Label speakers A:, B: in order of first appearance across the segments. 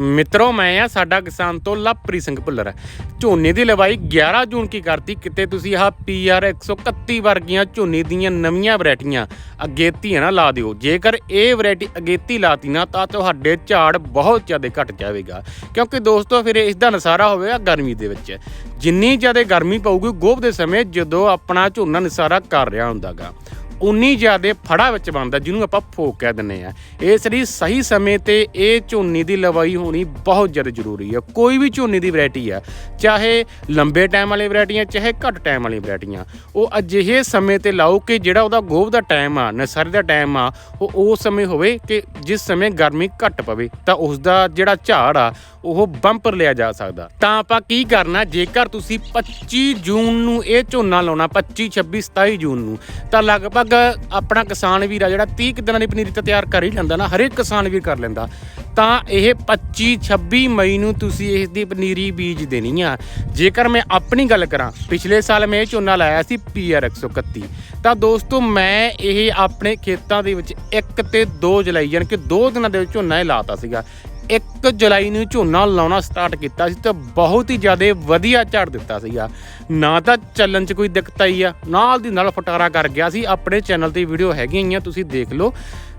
A: ਮਿੱਤਰੋ, ਮੈਂ ਆ, ਸਾਡਾ ਕਿਸਾਨ ਤੋਂ ਲਵਪ੍ਰੀਤ ਸਿੰਘ ਭੁੱਲਰ ਝੋਨੇ ਦੀ ਲਵਾਈ 11 ਜੂਨ ਕੀ ਕਰਤੀ, ਕਿਤੇ ਤੁਸੀਂ ਆਹ ਪੀਆਰ 131 ਵਰਗੀਆਂ ਝੋਨੇ ਦੀਆਂ ਨਵੀਆਂ ਵੈਰਾਈਟੀਆਂ ਅਗੇਤੀ ਨਾ, ਲਾ ਦਿਓ। ਜੇਕਰ ਇਹ ਵੈਰਾਈਟੀ ਅਗੇਤੀ ਲਾਤੀ ਨਾ, ਤਾਂ ਤੁਹਾਡੇ ਝਾੜ ਬਹੁਤ ਜ਼ਿਆਦਾ ਘਟ ਜਾਵੇਗਾ। ਕਿਉਂਕਿ ਦੋਸਤੋ, ਫਿਰ ਇਸ ਦਾ ਨਸਾਰਾ ਹੋਵੇਗਾ ਗਰਮੀ ਦੇ ਵਿੱਚ। ਜਿੰਨੀ ਜ਼ਿਆਦਾ ਗਰਮੀ ਪਊਗੀ, ਗੋਭ ਦੇ ਸਮੇਂ ਜਦੋਂ ਆਪਣਾ ਝੋਨਾ ਨਸਾਰਾ ਕਰ ਰਿਹਾ ਹੁੰਦਾਗਾ। ਉਨੀ ਜ਼ਿਆਦੇ ਫੜਾ ਵਿੱਚ ਬਣਦਾ, ਜਿਹਨੂੰ ਆਪਾਂ ਫੋਕ ਕਹਿ ਦਿੰਨੇ ਆ ਇਸ ਲਈ ਸਹੀ ਸਮੇਂ ਤੇ ਇਹ ਝੋਨੇ ਦੀ ਲਵਾਈ ਹੋਣੀ ਬਹੁਤ ਜ਼ਿਆਦਾ ਜ਼ਰੂਰੀ ਹੈ। ਕੋਈ ਵੀ ਝੋਨੇ ਦੀ ਵੈਰਾਈਟੀ ਆ, ਚਾਹੇ ਲੰਬੇ ਟਾਈਮ ਵਾਲੀ ਵੈਰਾਈਟੀਆਂ, ਚਾਹੇ ਘੱਟ ਟਾਈਮ ਵਾਲੀ ਵੈਰਾਈਟੀਆਂ, ਉਹ ਅਜਿਹੇ ਸਮੇਂ ਤੇ ਲਾਓ ਕਿ ਜਿਹੜਾ ਉਹਦਾ ਗੋਭ ਦਾ ਟਾਈਮ ਆ, ਨਰਸਰੀ ਦਾ ਟਾਈਮ ਆ, ਉਹ ਉਸ ਸਮੇਂ ਹੋਵੇ ਕਿ ਜਿਸ ਸਮੇਂ ਗਰਮੀ ਘੱਟ ਪਵੇ, ਤਾਂ ਉਸ ਦਾ ਜਿਹੜਾ ਝਾੜ ਆ, ਉਹ ਬੰਪਰ ਲਿਆ ਜਾ ਸਕਦਾ। ਤਾਂ ਆਪਾਂ ਕੀ ਕਰਨਾ, ਜੇਕਰ ਤੁਸੀਂ 25 ਜੂਨ ਨੂੰ ਇਹ ਝੋਨਾ ਲਾਉਣਾ 25 26 27 ਜੂਨ ਨੂੰ, ਤਾਂ ਲਗਭਗ ਆਪਣਾ ਕਿਸਾਨ ਵੀਰ ਆ ਜਿਹੜਾ 30 ਦਿਨਾਂ ਦੀ ਪਨੀਰੀ ਤਾਂ ਤਿਆਰ ਕਰ ਹੀ ਲੈਂਦਾ ਨਾ, ਹਰੇਕ ਕਿਸਾਨ ਵੀਰ ਕਰ ਲੈਂਦਾ। ਤਾਂ ਇਹ 25 26 ਮਈ ਨੂੰ ਤੁਸੀਂ ਇਸ ਦੀ ਪਨੀਰੀ ਬੀਜ ਦੇਣੀ ਆ। ਜੇਕਰ ਮੈਂ ਆਪਣੀ ਗੱਲ ਕਰਾਂ, ਪਿਛਲੇ ਸਾਲ ਮੈਂ ਇਹ ਝੋਨਾ ਲਾਇਆ ਸੀ ਪੀਆਰ 131 ਤਾਂ ਦੋਸਤੋ, ਮੈਂ ਇਹ ਆਪਣੇ ਖੇਤਾਂ ਦੇ ਵਿੱਚ 1 ਤੇ 2 ਜੁਲਾਈ, ਯਾਨੀ ਕਿ 2 ਦਿਨਾਂ ਦੇ ਵਿੱਚ ਝੋਨਾ ਇਹ ਲਾਤਾ ਸੀਗਾ। 1 ਜੁਲਾਈ ਨੂੰ ਝੋਨਾ ਲਾਉਣਾ ਸਟਾਰਟ ਕੀਤਾ ਸੀ ਤਾਂ ਬਹੁਤ ਹੀ ਜ਼ਿਆਦਾ ਵਧੀਆ ਝੜ ਦਿੱਤਾ ਸੀਗਾ। ਨਾ ਤਾਂ ਚੱਲਣ 'ਚ ਕੋਈ ਦਿੱਕਤ ਆਈ ਆ, ਨਾਲ ਦੀ ਨਾਲ ਫਟਾਰਾ ਕਰ ਗਿਆ ਸੀ। ਆਪਣੇ ਚੈਨਲ ਤੇ ਵੀਡੀਓ ਹੈਗੀਆਂ ਹੀ ਆ, ਤੁਸੀਂ ਦੇਖ ਲਓ।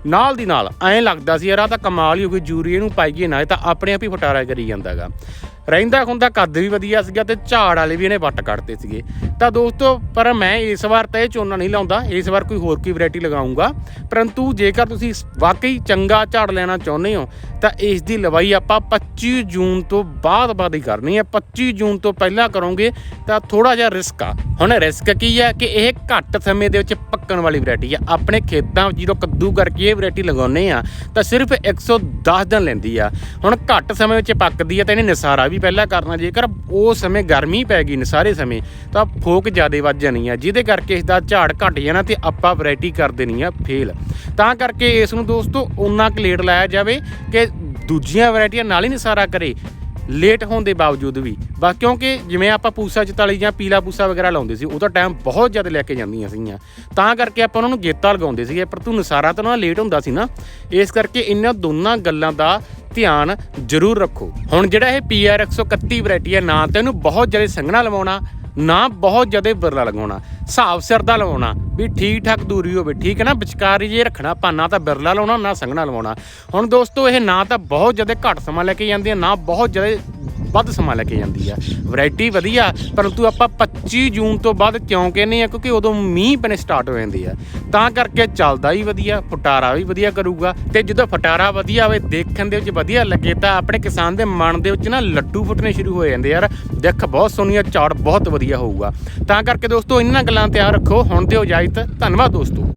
A: ਨਾਲ ਦੀ ਨਾਲ ਐਂ ਲੱਗਦਾ ਸੀ, ਯਾਰ ਆ ਤਾਂ ਕਮਾਲ ਹੀ ਹੋ ਗਈ, ਜੂਰੀ ਨੂੰ ਪਾਈਏ ਨਾ, ਇਹ ਤਾਂ ਆਪਣੇ ਆਪ ਹੀ ਫਟਾਰਾ ਕਰੀ ਜਾਂਦਾਗਾ। ਰਹਿੰਦਾ ਹੁੰਦਾ ਕੱਦ ਵੀ ਵਧੀਆ ਸੀਗਾ ਤੇ ਝਾੜ ਵਾਲੇ ਵੀ ਇਹਨੇ ਵੱਟ ਕੱਢਦੇ ਸੀਗੇ। ਤਾਂ ਦੋਸਤੋ, ਪਰ ਮੈਂ ਇਸ ਵਾਰ ਤਾਂ ਇਹ ਝੋਨਾ ਨਹੀਂ ਲਾਉਂਦਾ, ਇਸ ਵਾਰ ਕੋਈ ਹੋਰ ਕੀ ਵੈਰਾਈਟੀ ਲਗਾਉਂਗਾ। ਪਰੰਤੂ ਜੇਕਰ ਤੁਸੀਂ ਵਾਕਈ ਚੰਗਾ ਝਾੜ ਲੈਣਾ ਚਾਹੁੰਦੇ ਹੋ, ਤਾਂ ਇਸ ਦੀ ਲਵਾਈ ਆਪਾਂ 25 ਜੂਨ ਤੋਂ ਬਾਅਦ ਬਾਅਦ ਹੀ ਕਰਨੀ ਹੈ। 25 ਜੂਨ ਤੋਂ ਪਹਿਲਾਂ ਕਰੋਗੇ ਤਾਂ ਥੋੜਾ ਜਿਹਾ ਰਿਸਕ ਆ। ਹੁਣ ਰਿਸਕ ਕੀ ਹੈ ਕਿ ਇਹ ਘੱਟ ਸਮੇਂ ਦੇ ਵਿੱਚ ਪੱਕਣ ਵਾਲੀ ਵੈਰਾਈਟੀ ਆ। ਆਪਣੇ ਖੇਤਾਂ ਵਿੱਚ ਜਦੋਂ ਕੱਦੂ ਕਰਕੇ ਇਹ ਵੈਰਾਈਟੀ ਲਗਾਉਂਦੇ ਆ, ਤਾਂ ਸਿਰਫ 110 ਦਿਨ ਲੈਂਦੀ ਆ। ਹੁਣ ਘੱਟ ਸਮੇਂ ਵਿੱਚ ਪੱਕਦੀ ਆ ਤਾਂ ਇਹਨੇ ਨਿਸਾਰਾ ਵੀ ਪਹਿਲਾਂ ਕਰਨਾ, ਜੇਕਰ ਉਹ ਸਮੇਂ ਗਰਮੀ ਪੈ ਗਈ ਨਿਸਾਰੇ ਸਮੇਂ, ਤਾਂ ਫੋਕ ਜ਼ਿਆਦਾ ਵੱਜ ਜਾਣੀ ਆ। ਜਿਹਦੇ ਕਰਕੇ ਇਸ ਦਾ ਝਾੜ ਘਟ ਜਾਣਾ ਤੇ ਆਪਾਂ ਵੈਰਾਈਟੀ ਕਰ ਦੇਣੀ ਆ ਫੇਲ। ਤਾਂ ਕਰਕੇ ਇਸ ਨੂੰ ਦੋਸਤੋ ਉਨਾ ਕੁ ਲੇਟ ਲਾਇਆ ਜਾਵੇ ਕਿ ਦੂਜੀਆਂ ਵੈਰਾਈਟੀਆਂ ਨਾਲ ਹੀ ਨਿਸਾਰਾ ਕਰੇ। ਲੇਟ ਹੋਣ ਦੇ ਬਾਵਜੂਦ ਵੀ। ਬਾ ਕਿਉਂਕਿ ਜਿਵੇਂ ਆਪਾਂ ਪੂਸਾ 44 ਜਾਂ ਪੀਲਾ ਪੂਸਾ ਵਗੈਰਾ ਲਾਉਂਦੇ ਸੀ ਉਹਦਾ ਟਾਈਮ ਬਹੁਤ ਜ਼ਿਆਦਾ ਲੈ ਕੇ ਜਾਂਦੀਆਂ ਸੀਗੀਆਂ। ਤਾਂ ਕਰਕੇ ਆਪਾਂ ਉਹਨਾਂ ਨੂੰ ਗੇਤਾ ਲਗਾਉਂਦੇ ਸੀਗੇ, ਪਰ ਤੂੰ ਨਸਾਰਾ ਤਾਂ ਉਹਨਾਂ ਲੇਟ ਹੁੰਦਾ ਸੀ ਨਾ। ਇਸ ਕਰਕੇ ਇਹਨਾਂ ਦੋਨਾਂ ਗੱਲਾਂ ਦਾ ਧਿਆਨ ਜ਼ਰੂਰ ਰੱਖੋ। ਹੁਣ ਜਿਹੜਾ ਇਹ ਪੀਆਰ 131 ਵੈਰਾਈਟੀ ਹੈ, ਨਾ ਤਾਂ ਇਹਨੂੰ ਬਹੁਤ ਜ਼ਿਆਦਾ ਸੰਘਣਾ ਲਵਾਉਣਾ, ਨਾ ਬਹੁਤ ਜ਼ਿਆਦਾ ਬਰਲਾ ਲਗਾਉਣਾ। ਹਿਸਾਬ ਸਿਰ ਦਾ ਲਵਾਉਣਾ, ਵੀ ਠੀਕ ਠਾਕ ਦੂਰੀ ਹੋਵੇ, ਠੀਕ ਹੈ ਨਾ? ਵਿਚਕਾਰ ਜੇ ਰੱਖਣਾ ਆਪਾਂ ਨਾ ਤਾਂ ਬਿਰਲਾ ਲਾਉਣਾ, ਨਾ ਸੰਘਣਾ ਲਵਾਉਣਾ। ਹੁਣ ਦੋਸਤੋ, ਇਹ ਨਾ ਤਾਂ ਬਹੁਤ ਜ਼ਿਆਦਾ ਘੱਟ ਸਮਾਂ ਲੈ ਕੇ ਜਾਂਦੀਆਂ, ਨਾ ਬਹੁਤ ਜ਼ਿਆਦਾ ਵੱਧ ਸਮਾਂ ਲੈ ਕੇ ਜਾਂਦੀ ਆ। ਵੈਰਾਈਟੀ ਵਧੀਆ, ਪਰੰਤੂ ਆਪਾਂ 25 ਜੂਨ ਤੋਂ ਬਾਅਦ ਕਿਉਂ ਕਹਿੰਦੇ ਆ? ਕਿਉਂਕਿ ਉਦੋਂ ਮੀਂਹ ਪੈਣੇ ਸਟਾਰਟ ਹੋ ਜਾਂਦੇ ਆ। ਤਾਂ ਕਰਕੇ ਚੱਲਦਾ ਹੀ ਵਧੀਆ, ਫਟਾਰਾ ਵੀ ਵਧੀਆ ਕਰੂਗਾ। ਤੇ ਜਦੋਂ ਫਟਾਰਾ ਵਧੀਆ ਹੋਵੇ, ਦੇਖਣ ਦੇ ਵਿੱਚ ਵਧੀਆ ਲੱਗੇ ਤਾਂ ਆਪਣੇ ਕਿਸਾਨ ਦੇ ਮਨ ਦੇ ਵਿੱਚ ਨਾ ਲੱਡੂ ਫੁੱਟਣੇ ਸ਼ੁਰੂ ਹੋ ਜਾਂਦੇ ਯਾਰ, ਦੇਖ, ਬਹੁਤ ਸੋਹਣੀ ਆ ਝਾੜ ਬਹੁਤ ਵਧੀਆ ਹੋਊਗਾ। ਤਾਂ ਕਰਕੇ ਦੋਸਤੋ ਇਹਨਾਂ ਗੱਲਾਂ ਤਿਆਰ ਰੱਖੋ। ਹੁਣ ਦਿਓ ਇਜਾਜ਼ਤ ਧੰਨਵਾਦ ਦੋਸਤੋ।